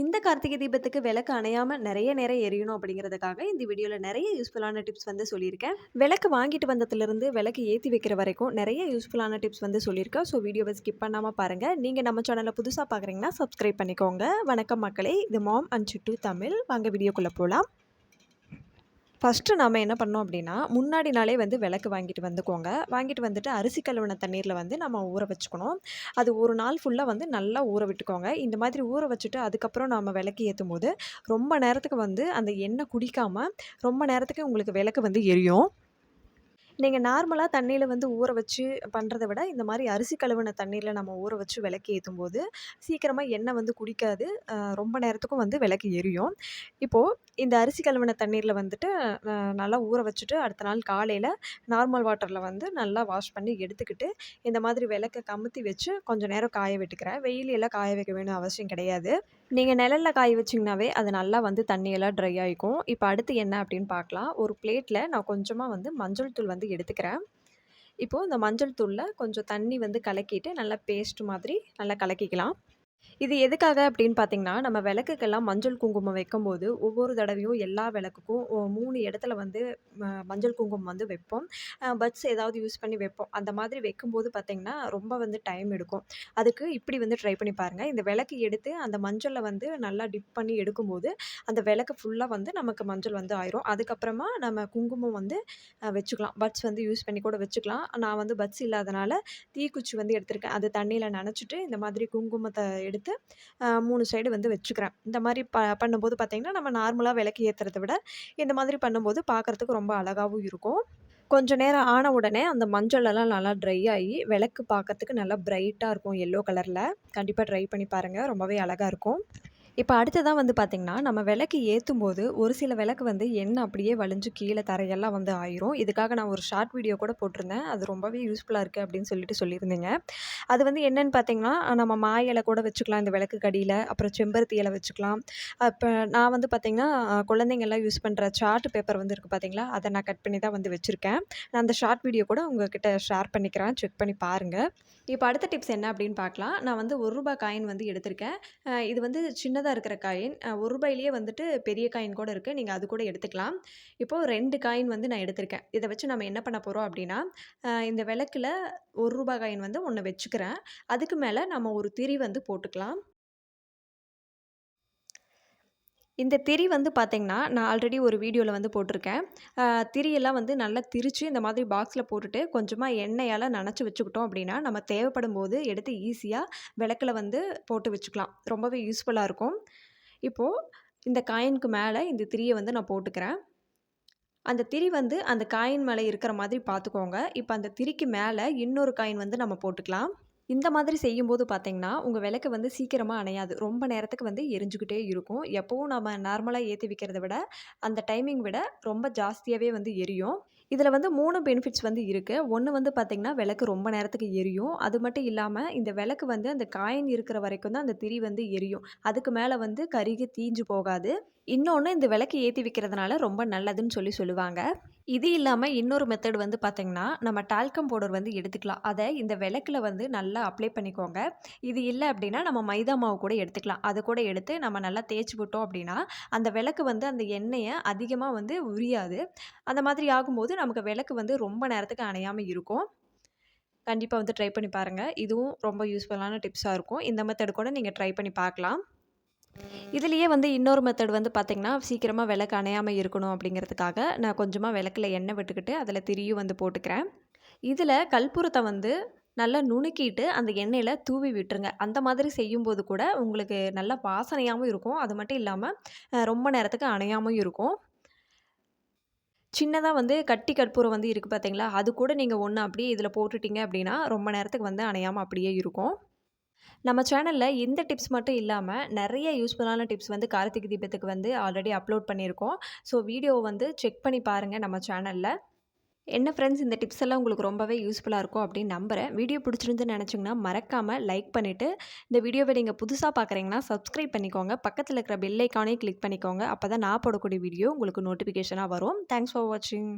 இந்த கார்த்திகை தீபத்துக்கு விளக்கு அணையாமல் நிறைய நேரம் எரியணும் அப்படிங்கிறதுக்காக இந்த வீடியோவில் நிறைய யூஸ்ஃபுல்லான டிப்ஸ் வந்து சொல்லியிருக்கேன். விளக்கு வாங்கிட்டு வந்ததுலேருந்து விளக்கு ஏற்றி வைக்கிற வரைக்கும் நிறைய யூஸ்ஃபுல்லான டிப்ஸ் வந்து சொல்லியிருக்கேன். ஸோ வீடியோவை ஸ்கிப் பண்ணாமல் பாருங்கள் நீங்கள் நம்ம சேனலை புதுசாக பார்க்குறீங்கன்னா சப்ஸ்கிரைப் பண்ணிக்கோங்க. வணக்கம் மக்களே. இது மாம் அண்ட் சுட்டு தமிழ். வாங்க வீடியோக்குள்ளே போகலாம் ஃபஸ்ட்டு நம்ம என்ன பண்ணோம் அப்படின்னா முன்னாடி நாளே வந்து விளக்கு வாங்கிட்டு வந்துக்கோங்க. வாங்கிட்டு வந்துட்டு அரிசி கழுவின தண்ணீரில் வந்து நம்ம ஊற வச்சுக்கணும். அது ஒரு நாள் ஃபுல்லாக வந்து நல்லா ஊற விட்டுக்கோங்க. இந்த மாதிரி ஊற வச்சுட்டு அதுக்கப்புறம் நம்ம விளக்கு ஏற்றும் போது ரொம்ப நேரத்துக்கு வந்து அந்த எண்ணெய் குடிக்காமல் ரொம்ப நேரத்துக்கு உங்களுக்கு விளக்கு வந்து எரியும். நீங்கள் நார்மலாக தண்ணியில் வந்து ஊற வச்சு பண்ணுறத விட இந்த மாதிரி அரிசி கழுவின தண்ணீரில் நம்ம ஊற வச்சு விளக்கு ஏற்றும் போது சீக்கிரமாக எண்ணெய் வந்து குடிக்காது. ரொம்ப நேரத்துக்கும் வந்து விளக்கு எரியும். இப்போது இந்த அரிசி கழுவின தண்ணீரில் வந்துட்டு நல்லா ஊற வச்சுட்டு அடுத்த நாள் காலையில் நார்மல் வாட்டரில் வந்து நல்லா வாஷ் பண்ணி எடுத்துக்கிட்டு இந்த மாதிரி விளக்க கமுத்தி வச்சு கொஞ்சம் நேரம் காய விட்டுக்கிறேன். வெயில் எல்லாம் காய வைக்க வேணும் அவசியம் கிடையாது. நீங்கள் நிழலில் காய வச்சிங்கனாவே அது நல்லா வந்து தண்ணியெல்லாம் ட்ரை ஆகிக்கும் இப்போ அடுத்து என்ன அப்படின்னு பார்க்கலாம். ஒரு பிளேட்டில் நான் கொஞ்சமாக வந்து மஞ்சள் தூள் வந்து எடுத்துக்கிறேன். இப்போது இந்த மஞ்சள் தூளில் கொஞ்சம் தண்ணி வந்து கலக்கிட்டு நல்லா பேஸ்ட் மாதிரி நல்லா கலக்கிக்கலாம். இது எதுக்காக அப்படின்னு பார்த்தீங்கன்னா, நம்ம விளக்குக்கெல்லாம் மஞ்சள் குங்குமம் வைக்கும்போது, ஒவ்வொரு தடவையும் எல்லா விளக்குக்கும் மூணு இடத்துல வந்து மஞ்சள் குங்குமம் வந்து வைப்போம். பட்ஸ் ஏதாவது யூஸ் பண்ணி வைப்போம். அந்த மாதிரி வைக்கும்போது பார்த்தீங்கன்னா, ரொம்ப வந்து டைம் எடுக்கும். அதுக்கு இப்படி வந்து ட்ரை பண்ணி பாருங்க. இந்த விளக்கு எடுத்து அந்த மஞ்சளில் வந்து நல்லா டிப் பண்ணி எடுக்கும்போது, அந்த விளக்கு ஃபுல்லாக வந்து நமக்கு மஞ்சள் வந்து ஆயிரும். அதுக்கப்புறமா நம்ம குங்குமம் வந்து வச்சுக்கலாம். பட்ஸ் வந்து யூஸ் பண்ணி கூட வச்சுக்கலாம். நான் வந்து பட்ஸ் இல்லாதனால தீக்குச்சி வந்து எடுத்திருக்கேன். அது தண்ணியில் நனைச்சிட்டு இந்த மாதிரி குங்குமத்தை எடுத்து மூணு சைடு வந்து வச்சுக்கிறேன். இந்த மாதிரி ப பண்ணும்போது பார்த்திங்கன்னா நம்ம நார்மலாக விளக்கு ஏற்றுறத விட இந்த மாதிரி பண்ணும்போது பார்க்குறதுக்கு ரொம்ப அழகாகவும் இருக்கும். கொஞ்சம் நேரம் ஆன உடனே அந்த மஞ்சளெல்லாம் நல்லா ட்ரை ஆகி விளக்கு பார்க்கறதுக்கு நல்லா பிரைட்டாக இருக்கும் எல்லோ கலரில் கண்டிப்பாக ட்ரை பண்ணி பாருங்கள் ரொம்பவே அழகாக இருக்கும். இப்போ அடுத்ததாக வந்து பார்த்திங்கன்னா நம்ம விளக்கு ஏற்றும் போது ஒரு சில விளக்கு வந்து எண்ணெய் அப்படியே வலிஞ்சு கீழே தரையெல்லாம் வந்து ஆயிரும். இதுக்காக நான் ஒரு ஷார்ட் வீடியோ கூட போட்டிருந்தேன். அது ரொம்பவே யூஸ்ஃபுல்லாக இருக்குது அப்படின்னு சொல்லிட்டு சொல்லியிருந்தீங்க. அது வந்து என்னென்னு பார்த்தீங்கன்னா நம்ம மா இலை கூட வச்சுக்கலாம் இந்த விளக்கு கடியில். அப்புறம் செம்பருத்தி இலை வச்சுக்கலாம். இப்போ நான் வந்து பார்த்திங்கன்னா குழந்தைங்கள்லாம் யூஸ் பண்ணுற சார்ட் பேப்பர் வந்து இருக்குது பார்த்தீங்களா அதை நான் கட் பண்ணி தான் வந்து வச்சுருக்கேன். நான் அந்த ஷார்ட் வீடியோ கூட உங்ககிட்ட ஷேர் பண்ணிக்கிறேன். செக் பண்ணி பாருங்கள் இப்போ அடுத்த டிப்ஸ் என்ன அப்படின்னு பார்க்கலாம் நான் வந்து ஒரு ரூபாய் காயின் வந்து எடுத்திருக்கேன். இது வந்து சின்ன சின்னதாக இருக்கிற காயின் ஒரு ரூபாயிலேயே வந்துட்டு பெரிய காயின் கூட இருக்குது நீங்கள் அது கூட எடுத்துக்கலாம். இப்போது ரெண்டு காயின் வந்து நான் எடுத்திருக்கேன். இதை வச்சு நம்ம என்ன பண்ண போகிறோம் அப்படின்னா இந்த விளக்கில் ஒரு ரூபாய் காயின் வந்து ஒன்று வச்சுக்கிறேன். அதுக்கு மேலே நம்ம ஒரு திரி வந்து போட்டுக்கலாம். இந்த திரி வந்து பார்த்திங்கன்னா நான் ஆல்ரெடி ஒரு வீடியோவில் வந்து போட்டிருக்கேன். திரியெல்லாம் வந்து நல்லா திரித்து இந்த மாதிரி பாக்ஸில் போட்டுட்டு கொஞ்சமாக எண்ணெயால் நனச்சி வச்சுக்கிட்டோம் அப்படின்னா நம்ம தேவைப்படும் போது எடுத்து ஈஸியாக விளக்கில் வந்து போட்டு வச்சுக்கலாம். ரொம்பவே யூஸ்ஃபுல்லாக இருக்கும். இப்போது இந்த காயினுக்கு மேலே இந்த திரியை வந்து நான் போட்டுக்கிறேன். அந்த திரி வந்து அந்த காயின் மேலே இருக்கிற மாதிரி பார்த்துக்கோங்க இப்போ அந்த திரிக்கு மேலே இன்னொரு காயின் வந்து நம்ம போட்டுக்கலாம். இந்த மாதிரி செய்யும்போது பார்த்தீங்கன்னா, உங்கள் விளக்கு வந்து சீக்கிரமாக அணையாது. ரொம்ப நேரத்துக்கு வந்து எரிஞ்சுக்கிட்டே இருக்கும். எப்போவும் நம்ம நார்மலாக ஏற்றி வைக்கிறத விட, அந்த டைமிங் விட ரொம்ப ஜாஸ்தியாகவே வந்து எரியும். இதில் வந்து மூணு பெனிஃபிட்ஸ் வந்து இருக்குது ஒன்று வந்து பார்த்திங்கன்னா விளக்கு ரொம்ப நேரத்துக்கு எரியும். அது மட்டும் இல்லாமல் இந்த விளக்கு வந்து அந்த காயின் இருக்கிற வரைக்கும் தான் அந்த திரி வந்து எரியும். அதுக்கு மேலே வந்து கருகி தீஞ்சு போகாது. இன்னொன்று இந்த விளக்கு ஏற்றி வைக்கிறதுனால ரொம்ப நல்லதுன்னு சொல்லி சொல்லுவாங்க. இது இல்லாமல் இன்னொரு மெத்தட் வந்து பார்த்திங்கன்னா நம்ம டால்கம் பவுடர் வந்து எடுத்துக்கலாம். அதை இந்த விளக்குல வந்து நல்லா அப்ளை பண்ணிக்கோங்க. இது இல்லை அப்படின்னா நம்ம மைதா மாவு கூட எடுத்துக்கலாம். அதை கூட எடுத்து நம்ம நல்லா தேய்ச்சி விட்டோம் அப்படின்னா அந்த விளக்கு வந்து அந்த எண்ணெயை அதிகமாக வந்து உரியாது. அந்த மாதிரி ஆகும்போது நமக்கு விளக்கு வந்து ரொம்ப நேரத்துக்கு அணையாமல் இருக்கும். கண்டிப்பாக வந்து ட்ரை பண்ணி பாருங்கள் இதுவும் ரொம்ப யூஸ்ஃபுல்லான டிப்ஸாக இருக்கும். இந்த மெத்தட் கூட நீங்கள் ட்ரை பண்ணி பார்க்கலாம். இதுலேயே வந்து இன்னொரு மெத்தட் வந்து பார்த்திங்கன்னா சீக்கிரமாக விளக்கு அணையாமல் இருக்கணும் அப்படிங்கிறதுக்காக நான் கொஞ்சமாக விளக்கில் எண்ணெய் விட்டுக்கிட்டு அதில் திரியும் வந்து போட்டுக்கிறேன். இதில் கற்பூரத்தை வந்து நல்லா நுணுக்கிட்டு அந்த எண்ணெயில் தூவி விட்டுருங்க. அந்த மாதிரி செய்யும்போது கூட உங்களுக்கு நல்லா வாசனையாகவும் இருக்கும். அது மட்டும் இல்லாமல் ரொம்ப நேரத்துக்கு அணையாமல் இருக்கும். சின்னதாக வந்து கட்டி கற்பூரம் வந்து இருக்குது பார்த்தீங்களா அது கூட நீங்கள் ஒன்று அப்படியே இதில் போட்டுட்டீங்க அப்படின்னா ரொம்ப நேரத்துக்கு வந்து அணையாமல் அப்படியே இருக்கும். நம்ம சேனலில் இந்த டிப்ஸ் மட்டும் இல்லாமல் நிறைய யூஸ்ஃபுல்லான டிப்ஸ் வந்து கார்த்திகை தீபத்துக்கு வந்து ஆல்ரெடி அப்லோட் பண்ணியிருக்கோம். ஸோ வீடியோவை வந்து செக் பண்ணி பாருங்கள் நம்ம சேனலில். என்ன ஃப்ரெண்ட்ஸ் இந்த டிப்ஸ் எல்லாம் உங்களுக்கு ரொம்பவே யூஸ்ஃபுல்லாக இருக்கும் அப்படின்னு நம்புகிறேன் வீடியோ பிடிச்சிருந்துன்னு நினச்சிங்கன்னா மறக்காமல் லைக் பண்ணிவிட்டு இந்த வீடியோவை நீங்கள் புதுசாக பார்க்குறீங்கன்னா சப்ஸ்கிரைப் பண்ணிக்கோங்க. பக்கத்தில் இருக்கிற பெல் ஐக்கானே கிளிக் பண்ணிக்கோங்க. அப்போ தான் நான் போடக்கூடிய வீடியோ உங்களுக்கு நோட்டிஃபிகேஷனாக வரும். தேங்க்ஸ் ஃபார் வாட்சிங்